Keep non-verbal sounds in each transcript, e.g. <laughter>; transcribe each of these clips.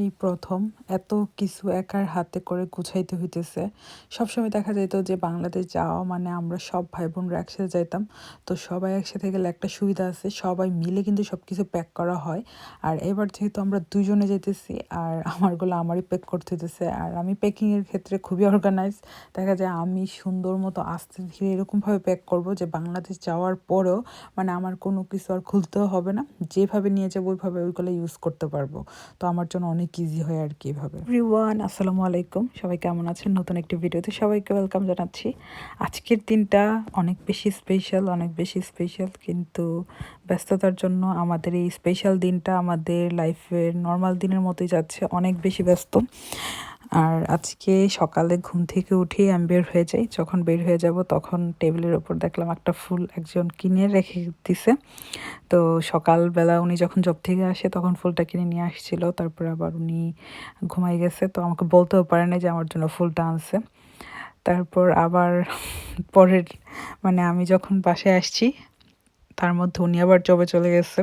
এই প্রথম এত কিছু একার হাতে করে গুছাইতে হইতেছে। সবসময় দেখা যাইতো যে বাংলাদেশ যাওয়া মানে আমরা সব ভাই বোনরা একসাথে যাইতাম। তো সবাই একসাথে গেলে একটা সুবিধা আছে, সবাই মিলে কিন্তু সব কিছু প্যাক করা হয়। আর এবার যেহেতু আমরা দুজনে যেতেছি আর আমারগুলো আমারই প্যাক করতে হইতেছে, আর আমি প্যাকিংয়ের ক্ষেত্রে খুবই অর্গানাইজ দেখা যায় আমি সুন্দর মতো আস্তে ধীরে এরকমভাবে প্যাক করব যে বাংলাদেশ যাওয়ার পরেও মানে আমার কোনো কিছু আর খুলতেও হবে না। যেভাবে নিয়ে যাব ওইভাবে ওইগুলো ইউজ করতে পারব। তো আমার জন্য অনেক ইজি হয় আর কি এভাবে। এভরিওয়ান আসসালামু আলাইকুম। সবাই কেমন আছেন? নতুন একটি ভিডিওতে সবাইকে ওয়েলকাম জানাচ্ছি। আজকের দিনটা অনেক বেশি স্পেশাল অনেক বেশি স্পেশাল কিন্তু ব্যস্ততার জন্য আমাদের এই স্পেশাল দিনটা আমাদের লাইফের নর্মাল দিনের মতোই যাচ্ছে, অনেক বেশি ব্যস্ত। আর আজকে সকালে ঘুম থেকে উঠেই আমি বের হয়ে যাই। যখন বের হয়ে যাব তখন টেবিলের ওপর দেখলাম একটা ফুল একজন কিনে রেখে দিছে। তো সকালবেলা উনি যখন জব থেকে আসে তখন ফুলটা কিনে নিয়ে আসছিল। তারপর আবার উনি ঘুমাই গেছে। তো আমাকে বলতেও পারে না যে আমার জন্য ফুলটা আনছে। তারপর আবার পরের মানে আমি যখন বাসায় আসছি, তার মধ্যে উনি আবার জবে চলে গেছে।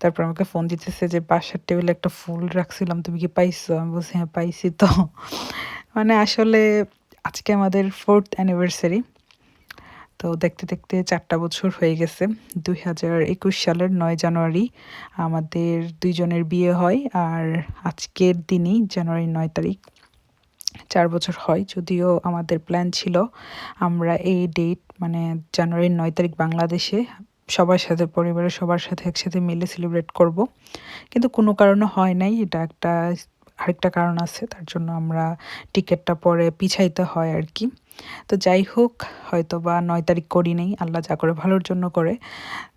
তারপর আমাকে ফোন দিতেছে যে, বাসার টেবিলে একটা ফুল রাখছিলাম, তুমি কি পাইছো? আমি বলছি হ্যাঁ পাইছি তো। মানে আসলে আজকে আমাদের ফোর্থ অ্যানিভার্সারি তো দেখতে দেখতে চারটা বছর হয়ে গেছে। দুই হাজার একুশ সালের নয় জানুয়ারি আমাদের দুইজনের বিয়ে হয় আর আজকের দিনই জানুয়ারি নয় তারিখ, চার বছর হয়। যদিও আমাদের প্ল্যান ছিল আমরা এই ডেট মানে জানুয়ারির নয় তারিখ বাংলাদেশে সবার সাথে, পরিবারের সবার সাথে একসাথে মিলে সেলিব্রেট করব। কিন্তু কোনো কারণে হয় নাই, এটা একটা আরেকটা কারণ আছে, তার জন্য আমরা টিকিটটা পরে পিছাইতে হয় আর কি। তো যাই হোক হয়তো বা নয় তারিখ করি নেই, আল্লাহ যা করে ভালোর জন্য করে।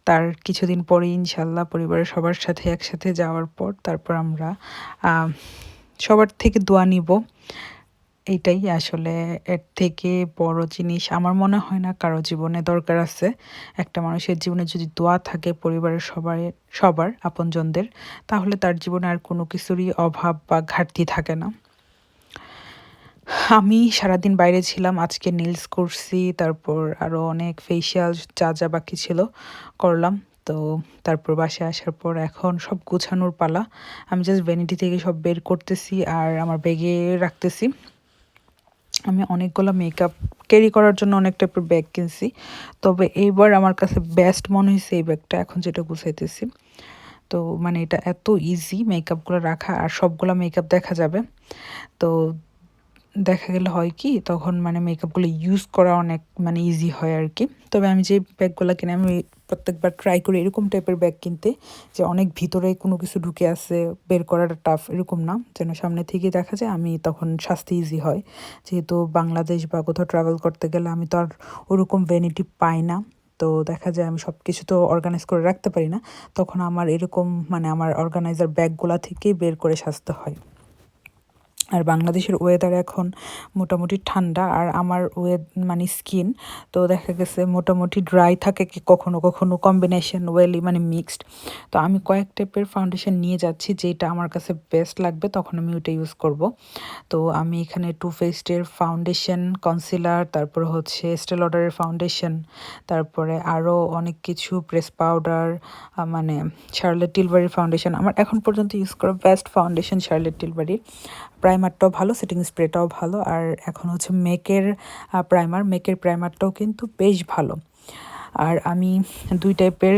তার কিছুদিন পরে ইনশাল্লাহ পরিবারের সবার সাথে একসাথে যাওয়ার পর তারপর আমরা সবার থেকে দোয়া নিব। এইটাই আসলে এর থেকে বড় জিনিস। আমার মনে হয় না কারও জীবনে দরকার আছে। একটা মানুষের জীবনে যদি দোয়া থাকে পরিবারের সবাই, সবার, আপনজনদের, তাহলে তার জীবনে আর কোনো কিছুরই অভাব বা ঘাটতি থাকে না। আমি সারাদিন বাইরে ছিলাম, আজকে নীলস করছি, তারপর আরও অনেক ফেসিয়াল যা যা বাকি ছিল করলাম। তো তারপর বাসে আসার পর এখন সব গুছানোর পালা। আমি জাস্ট ভ্যানিটি থেকে সব বের করতেছি আর আমার ব্যাগে রাখতেছি। আমি অনেকগুলো মেকআপ ক্যারি করার জন্য অনেক টাইপের ব্যাগ কিনছি। তবে এইবার আমার কাছে বেস্ট মনে হয়েছে এই ব্যাগটা এখন যেটা গুছাইতেছি। তো মানে এটা এত ইজি মেকআপগুলো রাখা আর সবগুলো মেকআপ দেখা যাবে। তো দেখা গেলে হয় কি, তখন মানে মেকআপগুলো ইউজ করা অনেক মানে ইজি হয় আর কি। তবে আমি যে ব্যাগগুলো কিনে, আমি প্রত্যেকবার ট্রাই করি এরকম টাইপের ব্যাগ কিনতে, যে অনেক ভিতরে কোনো কিছু ঢুকে আছে, বের করাটা টাফ এরকম না। যেন সামনে থেকে দেখা যায়, আমি তখন শাস্তি ইজি হয়। যেহেতু বাংলাদেশ বা কোথাও ট্রাভেল করতে গেলে আমি তো আর ওরকম ভ্যানিটি পাই না। তো দেখা যায় আমি সব কিছু তো অর্গানাইজ করে রাখতে পারি না। তখন আমার এরকম মানে আমার অর্গানাইজার ব্যাগগুলা থেকেই বের করে সাজতে হয়। আর বাংলাদেশের ওয়েদার এখন মোটামুটি ঠান্ডা আর আমার ওয়েদ মানে স্কিন তো দেখা গেছে মোটামুটি ড্রাই থাকে কি কখনো কখনো কম্বিনেশন ওয়েলি মানে মিক্সড তো আমি কয়েক টাইপের ফাউন্ডেশন নিয়ে যাচ্ছি যেটা আমার কাছে বেস্ট লাগবে, তখন আমি ওইটা ইউজ করব। তো আমি এখানে টু ফেস্টের ফাউন্ডেশন কনসিলার তারপর হচ্ছে স্টেল অর্ডারের ফাউন্ডেশন তারপরে আরও অনেক কিছু প্রেস পাউডার মানে শার্লেট টিলবারির ফাউন্ডেশন আমার এখন পর্যন্ত ইউজ করা বেস্ট ফাউন্ডেশন শার্লেট টিলবারির প্রাইমারটাও ভালো সেটিং স্প্রেটাও ভালো, আর এখন হচ্ছে মেকের প্রাইমার মেকের প্রাইমারটাও কিন্তু বেশ ভালো। আর আমি দুই টাইপের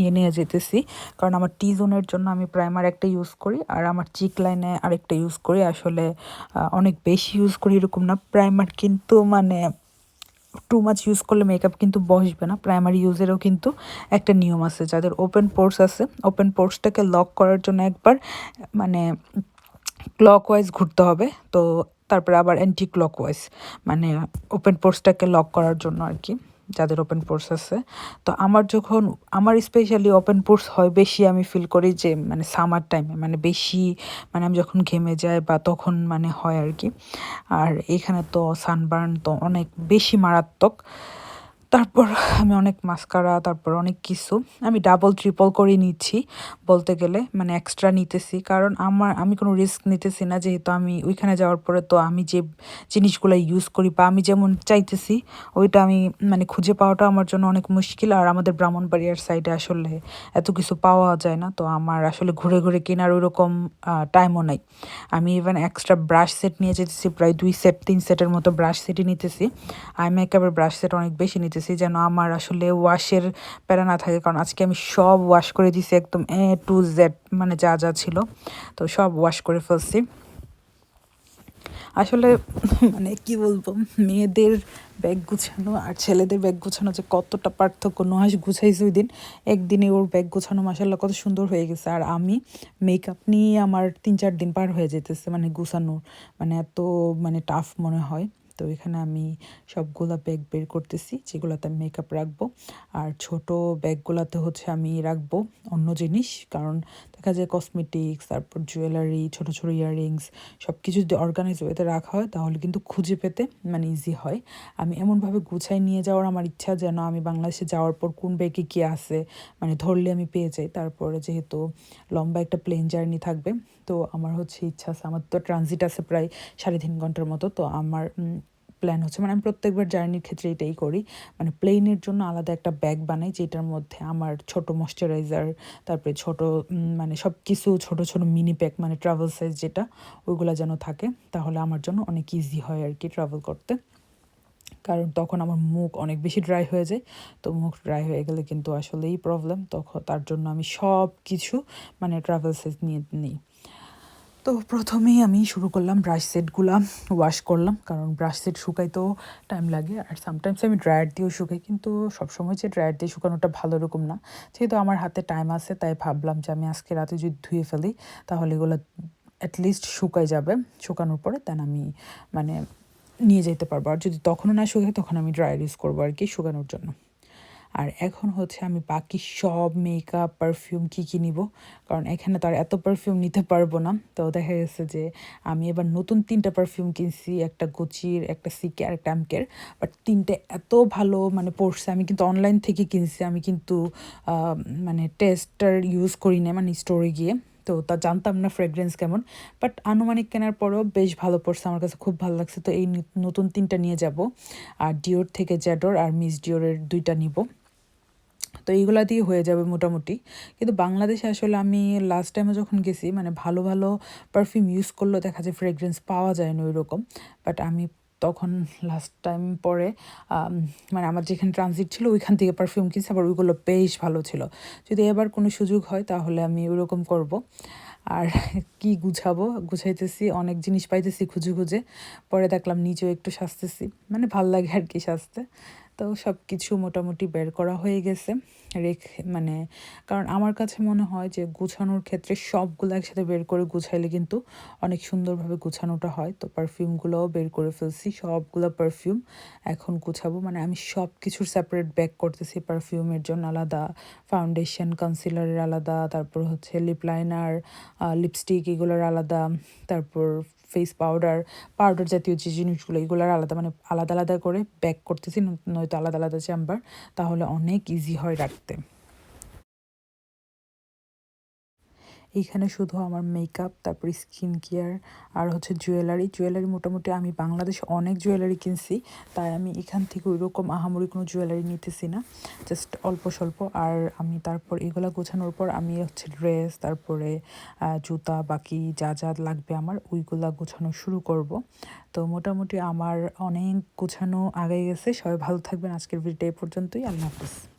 ইয়ে নিয়ে যেতেছি, কারণ আমার টি জোনের জন্য আমি প্রাইমার একটা ইউজ করি, আর আমার চিক লাইনে আরেকটা ইউজ করি। আসলে অনেক বেশি ইউজ করি এরকম না। প্রাইমার কিন্তু মানে টু মাছ ইউজ করলে মেকআপ কিন্তু বসবে না। প্রাইমারি ইউজেরও কিন্তু একটা নিয়ম আছে, যাদের ওপেন পোর্স আছে। ওপেন পোর্সটাকে লক করার জন্য একবার মানে ক্লকওয়াইজ ঘুরতে হবে। তো তারপরে আবার অ্যান্টি ক্লকওয়াইজ মানে ওপেন পোর্সটাকে লক করার জন্য আর কি যাদের ওপেন পোর্স আছে। তো আমার যখন, আমার স্পেশালি ওপেন পোর্স হয় বেশি আমি ফিল করি যে মানে সামার টাইমে মানে বেশি মানে আমি যখন ঘেমে যাই বা তখন মানে হয় আর কি আর এখানে তো সানবার্ন তো অনেক বেশি মারাত্মক। তারপর আমি অনেক মাস্কারা তারপর অনেক কিছু। আমি ডাবল ট্রিপল করে নিচ্ছি। বলতে গেলে মানে এক্সট্রা নিতেছি। কারণ আমার, আমি কোনো রিস্ক নিতেছি না। যেহেতু আমি ওইখানে যাওয়ার পরে তো আমি যে জিনিসগুলো ইউজ করি বা আমি যেমন চাইতেছি, ওইটা আমি মানে খুঁজে পাওয়াটা আমার জন্য অনেক মুশকিল। আর আমাদের ব্রাহ্মণবাড়িয়ার সাইডে আসলে এত কিছু পাওয়া যায় না। তো আমার আসলে ঘুরে ঘুরে কেনার ওইরকম টাইমও নাই। আমি ইভেন এক্সট্রা ব্রাশ সেট নিয়ে যেতেছি। প্রায় দুই সেট তিন সেটের মতো ব্রাশ সেটই নিতেছি। আই মেকআপের ব্রাশ সেট অনেক বেশি নিতেছি। যেন আমার আসলে ওয়াশের প্যারা না থাকে। কারণ আজকে আমি সব ওয়াশ করে দিছি একদম এ টু জেড মানে যা যা ছিল। তো সব ওয়াশ করে ফেলছি। আসলে মানে কি বলব, মেয়েদের ব্যাগ গুছানো আর ছেলেদের ব্যাগ গুছানো যে কতটা পার্থক্য নহাস গুছাইছে ওই দিন। একদিনে ওর ব্যাগ গুছানো মাসাল্লাহ কত সুন্দর হয়ে গেছে। আর আমি মেকআপ নিয়ে আমার তিন, চার দিন পার হয়ে যেতেছে মানে গুছানোর। মানে এত মানে টাফ মনে হয়। তো এখানে আমি সবগুলা ব্যাগ বের করতেছি, যেগুলোতে আমি মেকআপ রাখব। আর ছোট ব্যাগগুলোতে হচ্ছে আমি রাখব অন্য জিনিস, কারণ দেখা যায় কসমেটিক্স তারপর জুয়েলারি ছোটো ছোটো ইয়াররিংস সব কিছু যদি অর্গানাইজ ওয়েতে রাখা হয়, তাহলে কিন্তু খুঁজে পেতে মানে ইজি হয়। আমি এমনভাবে গুছাই নিয়ে যাওয়ার আমার ইচ্ছা যেন আমি বাংলাদেশে যাওয়ার পর কোন ব্যাগে কী আছে মানে ধরলে আমি পেয়ে যাই। তারপরে যেহেতু লম্বা একটা প্লেন জার্নি থাকবে, তো আমার হচ্ছে ইচ্ছা আছে, আমার তো ট্রানজিট আছে প্রায় সাড়ে তিন ঘণ্টার মতো, তো আমার প্ল্যান হচ্ছে। মানে আমি প্রত্যেকবার জার্নির ক্ষেত্রে এটাই করি। মানে প্লেনের জন্য আলাদা একটা ব্যাগ বানাই, যেটার মধ্যে আমার ছোট ময়শ্চারাইজার তারপরে ছোট মানে সব কিছু ছোট ছোট মিনি প্যাক মানে ট্রাভেল সাইজ যেটা, ওইগুলো যেন থাকে, তাহলে আমার জন্য অনেক ইজি হয় আর কি ট্রাভেল করতে। কারণ তখন আমার মুখ অনেক বেশি ড্রাই হয়ে যায়। তো মুখ ড্রাই হয়ে গেলে কিন্তু আসলেই প্রবলেম তখন তার জন্য আমি সব কিছু মানে ট্রাভেল সাইজ নিয়ে, নিই। তো প্রথমেই আমি শুরু করলাম ব্রাশ সেটগুলো ওয়াশ করলাম, কারণ ব্রাশ সেট শুকাইতেও টাইম লাগে আর সামটাইমস আমি ড্রায়ার দিয়েও শুকাই, কিন্তু সবসময় যে ড্রায়ার দিয়ে শুকানোটা ভালো রকম না। যেহেতু আমার হাতে টাইম আছে, তাই ভাবলাম যে আমি আজকে রাতে যদি ধুয়ে ফেলি, তাহলে এগুলো অ্যাটলিস্ট শুকাই যাবে। শুকানোর পরে দেন আমি মানে নিয়ে যেতে পারব। আর যদি তখনও না শুকাই তখন আমি ড্রায়ার ইউজ করব আর কি শুকানোর জন্য। আর এখন হচ্ছে আমি বাকি সব মেকআপ পারফিউম কী কী নিব? কারণ এখানে তো আর এত পারফিউম নিতে পারব না। তো দেখা গেছে যে আমি এবার নতুন তিনটা পারফিউম কিনছি, একটা গুচির একটা সিকে আর একটা অ্যামকের বাট তিনটে এত ভালো মানে পড়ছে আমি কিন্তু অনলাইন থেকে কিনছি, আমি কিন্তু মানে টেস্টার ইউজ করি না মানে স্টোরে গিয়ে। তো তা জানতাম না ফ্রেগরেন্স কেমন বাট আনুমানিক কেনার পরেও বেশ ভালো পড়ছে, আমার কাছে খুব ভালো লাগছে। তো এই নতুন তিনটা নিয়ে যাব, আর ডিওর থেকে জ্যাডোর আর মিস ডিওরের দুইটা নিব। তো এইগুলা দিয়ে হয়ে যাবে মোটামুটি। কিন্তু বাংলাদেশে আসলে আমি লাস্ট টাইমে যখন গেছি মানে ভালো ভালো পারফিউম ইউজ করলেও দেখা যায় ফ্রেগরেন্স পাওয়া যায় না ওই রকম বাট আমি তখন লাস্ট টাইম পরে মানে আমার যেখানে ট্রানজিট ছিল ওইখান থেকে পারফিউম কিনছি, আবার ওইগুলো বেশ ভালো ছিল। যদি এবার কোনো সুযোগ হয় তাহলে আমি ওরকম করব। আর <laughs> কি গুছাবো? গুছাইতেছি, অনেক জিনিস পাইতেছি খুঁজে খুঁজে। পরে দেখলাম নিজেও একটু সাজতেছি। মানে ভালো লাগে আর কি সাজতে। তো সব কিছু মোটামুটি বের করা হয়ে গেছে। রেখে মানে কারণ আমার কাছে মনে হয় যে গুছানোর ক্ষেত্রে সবগুলো একসাথে বের করে গুছাইলে কিন্তু অনেক সুন্দরভাবে গুছানোটা হয়। তো পারফিউমগুলোও বের করে ফেলছি, সবগুলো পারফিউম এখন গুছাবো। মানে আমি সব কিছুর সেপারেট ব্যাক করতেছি পারফিউমের জন্য আলাদা ফাউন্ডেশন কনসিলারের আলাদা, তারপর হচ্ছে লিপ লাইনার লিপস্টিক এগুলোর আলাদা, তারপর ফেস পাউডার পাউডার জাতীয় যে জিনিসগুলো, এগুলোর আলাদা মানে আলাদা আলাদা করে ব্যাক করতেছি, নয়তো আলাদা আলাদা চেম্বার তাহলে অনেক ইজি হয় রাখতে। এইখানে শুধু আমার মেকআপ তারপর স্কিন কেয়ার আর হচ্ছে জুয়েলারি জুয়েলারি মোটামুটি আমি বাংলাদেশে অনেক জুয়েলারি কিনছি, তাই আমি এখান থেকে ওই রকম আহামরি কোনো জুয়েলারি নিতেছি না। জাস্ট অল্প স্বল্প। আর আমি তারপর এগুলা গোছানোর পর আমি হচ্ছে ড্রেস তারপরে জুতা, বাকি যা যা লাগবে আমার, ওইগুলা গোছানো শুরু করব। তো মোটামুটি আমার অনেক গোছানো আগে গেছে। সবাই ভালো থাকবেন। আজকের ভিডিও পর্যন্তই। আল্লাহ হাফিজ।